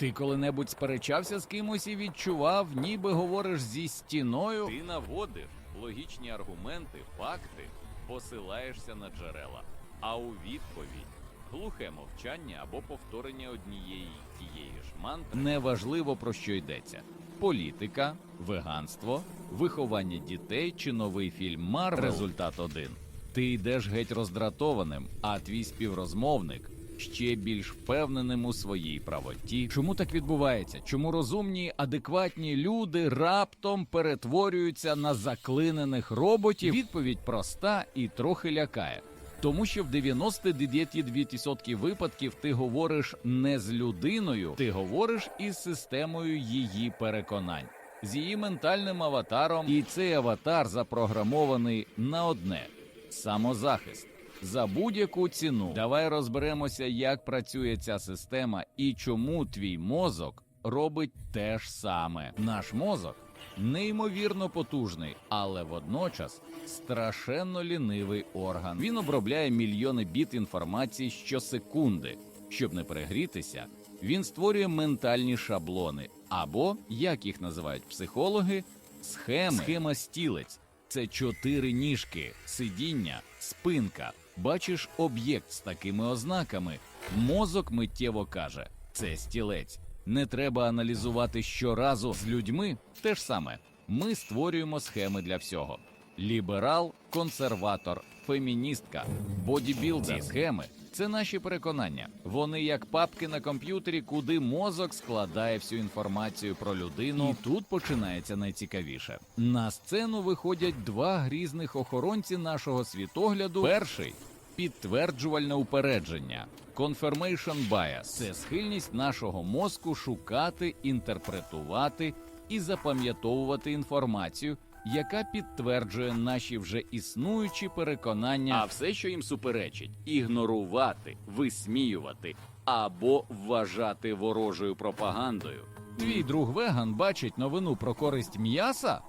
Ти коли-небудь сперечався з кимось і відчував, ніби говориш зі стіною? Ти наводиш логічні аргументи, факти, посилаєшся на джерела, а у відповідь глухе мовчання або повторення однієї тієї ж мантри. Неважливо про що йдеться: політика, веганство, виховання дітей чи новий фільм Марвел. Результат один. Ти йдеш геть роздратованим, а твій співрозмовник ще більш впевненим у своїй правоті. Чому так відбувається? Чому розумні, адекватні люди раптом перетворюються на заклинених роботів? Відповідь проста і трохи лякає. Тому що в 99% випадків ти говориш не з людиною, ти говориш із системою її переконань, з її ментальним аватаром, і цей аватар запрограмований на одне самозахист. За будь-яку ціну давай розберемося, як працює ця система і чому твій мозок робить те ж саме. Наш мозок неймовірно потужний, але водночас страшенно лінивий орган. Він обробляє мільйони біт інформації щосекунди. Щоб не перегрітися, він створює ментальні шаблони або, як їх називають психологи, схеми. Схема стілець це чотири ніжки, сидіння, спинка. Бачиш об'єкт з такими ознаками. Мозок миттєво каже: це стілець. Не треба аналізувати щоразу з людьми. Те ж саме. Ми створюємо схеми для всього: ліберал, консерватор, феміністка, бодібілдер. Ці схеми це наші переконання. Вони як папки на комп'ютері, куди мозок складає всю інформацію про людину. І тут починається найцікавіше. На сцену виходять два грізних охоронці нашого світогляду. Перший підтверджувальне упередження. Confirmation bias – це схильність нашого мозку шукати, інтерпретувати і запам'ятовувати інформацію, яка підтверджує наші вже існуючі переконання, А все, що їм суперечить, ігнорувати, висміювати або вважати ворожою пропагандою. Твій друг веган бачить новину про користь м'яса?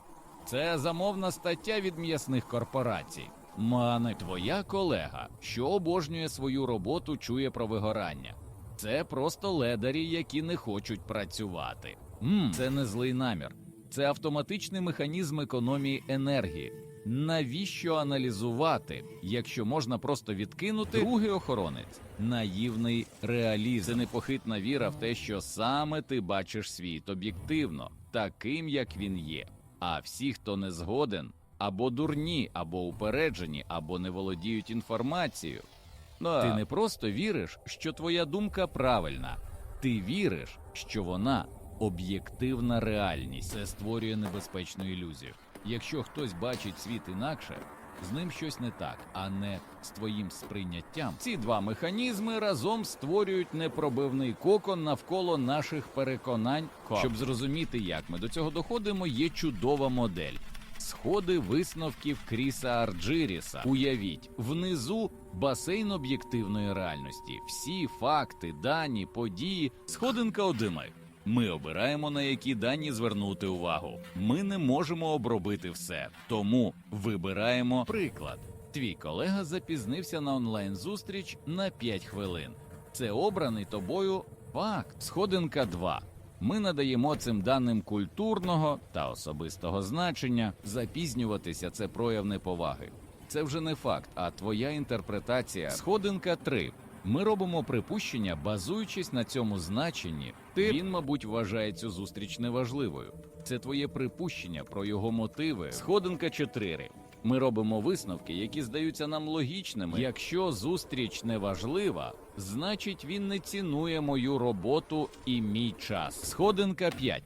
Це замовна стаття від м'ясних корпорацій. Мане, твоя колега, що обожнює свою роботу, чує про вигорання. Це просто ледарі, які не хочуть працювати. Мм, це не злий намір, це автоматичний механізм економії енергії. Навіщо аналізувати, якщо можна просто відкинути другий охоронець? Наївний реалізм. Це непохитна віра в те, що саме ти бачиш світ об'єктивно, таким як він є. А всі, хто не згоден, або дурні, або упереджені, або не володіють інформацією. Ти не просто віриш, що твоя думка правильна, ти віриш, що вона об'єктивна реальність. Це створює небезпечну ілюзію. Якщо хтось бачить світ інакше, з ним щось не так, а не з твоїм сприйняттям. Ці два механізми разом створюють непробивний кокон навколо наших переконань. Щоб зрозуміти, як ми до цього доходимо, є чудова модель. Сходи висновків Кріса Арджиріса. Уявіть, внизу басейн об'єктивної реальності. Всі факти, дані, події, сходинка одима. Ми обираємо на які дані звернути увагу. Ми не можемо обробити все, тому вибираємо приклад. Твій колега запізнився на онлайн зустріч на 5 хвилин. Це обраний тобою факт. Сходинка 2. Ми надаємо цим даним культурного та особистого значення. Запізнюватися це прояв неповаги. Це вже не факт, а твоя інтерпретація. Сходинка 3. Ми робимо припущення, базуючись на цьому значенні. Ти він, мабуть, вважає цю зустріч неважливою. Це твоє припущення про його мотиви. Сходинка 4. Ми робимо висновки, які здаються нам логічними. Якщо зустріч неважлива, значить він не цінує мою роботу і мій час. Сходинка 5.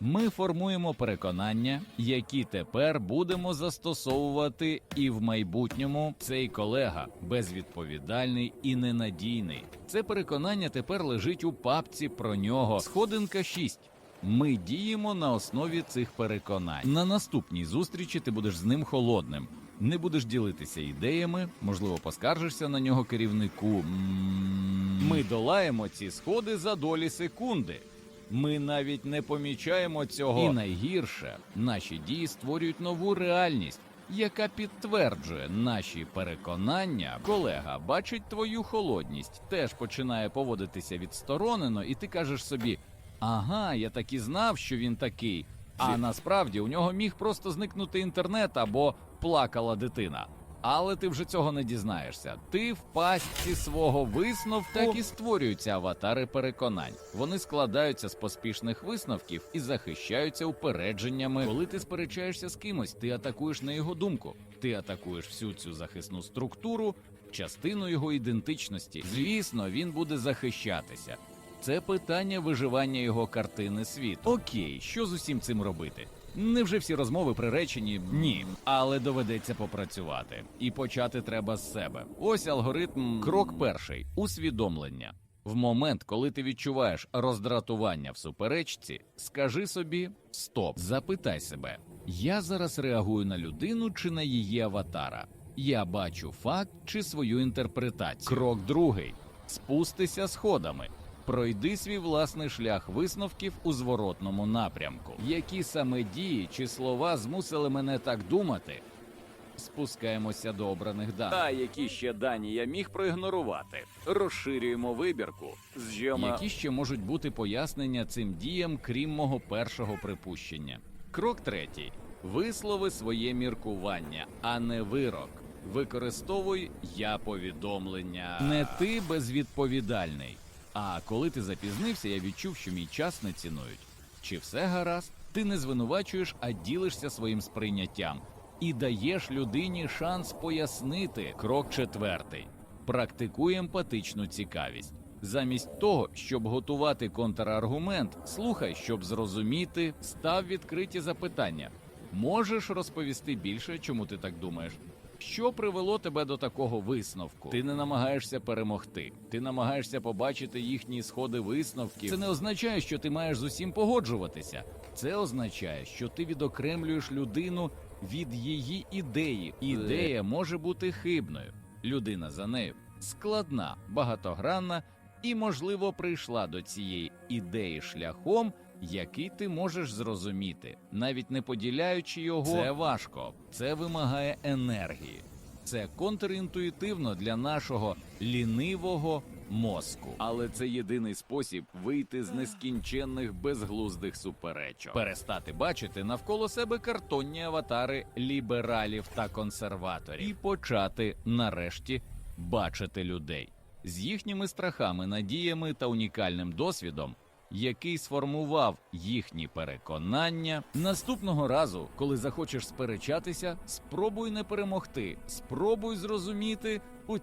Ми формуємо переконання, які тепер будемо застосовувати і в майбутньому. Цей колега безвідповідальний і ненадійний. Це переконання тепер лежить у папці про нього. Сходинка 6. Ми діємо на основі цих переконань. На наступній зустрічі ти будеш з ним холодним. Не будеш ділитися ідеями, можливо, поскаржишся на нього керівнику. Ми долаємо ці сходи за долі секунди. Ми навіть не помічаємо цього. І найгірше, наші дії створюють нову реальність, яка підтверджує наші переконання. Колега бачить твою холодність, теж починає поводитися відсторонено, і ти кажеш собі: Ага, я так і знав, що він такий. А насправді у нього міг просто зникнути інтернет або плакала дитина. Але ти вже цього не дізнаєшся. Ти в пастці свого висновку так і створюються аватари переконань. Вони складаються з поспішних висновків і захищаються упередженнями. Коли ти сперечаєшся з кимось, ти атакуєш на його думку. Ти атакуєш всю цю захисну структуру, частину його ідентичності. Звісно, він буде захищатися. Це питання виживання його картини світу. Окей, що з усім цим робити? Невже всі розмови приречені? Ні, але доведеться попрацювати. І почати треба з себе. Ось алгоритм. Крок перший усвідомлення. В момент, коли ти відчуваєш роздратування в суперечці, скажи собі стоп, запитай себе: я зараз реагую на людину чи на її аватара. Я бачу факт чи свою інтерпретацію. Крок другий спустися сходами. Пройди свій власний шлях висновків у зворотному напрямку. Які саме дії чи слова змусили мене так думати? Спускаємося до обраних даних. А які ще дані я міг проігнорувати? Розширюємо вибірку. З'єма... Які ще можуть бути пояснення цим діям, крім мого першого припущення? Крок третій: вислови своє міркування, а не вирок. Використовуй я повідомлення. Не ти безвідповідальний. А коли ти запізнився, я відчув, що мій час не цінують. Чи все гаразд? Ти не звинувачуєш, а ділишся своїм сприйняттям і даєш людині шанс пояснити. Крок четвертий. Практикуй емпатичну цікавість. Замість того, щоб готувати контраргумент, слухай, щоб зрозуміти, став відкриті запитання. Можеш розповісти більше, чому ти так думаєш? Що привело тебе до такого висновку? Ти не намагаєшся перемогти, ти намагаєшся побачити їхні сходи висновків. Це не означає, що ти маєш з усім погоджуватися. Це означає, що ти відокремлюєш людину від її ідеї. Ідея може бути хибною. Людина за нею складна, багатогранна і, можливо, прийшла до цієї ідеї шляхом, який ти можеш зрозуміти, навіть не поділяючи його. Це важко, це вимагає енергії. Це контрінтуїтивно для нашого лінивого мозку. Але це єдиний спосіб вийти з нескінченних безглуздих суперечок. Перестати бачити навколо себе картонні аватари лібералів та консерваторів і почати нарешті бачити людей з їхніми страхами, надіями та унікальним досвідом, який сформував їхні переконання. Наступного разу, коли захочеш сперечатися, спробуй не перемогти, спробуй зрозуміти, у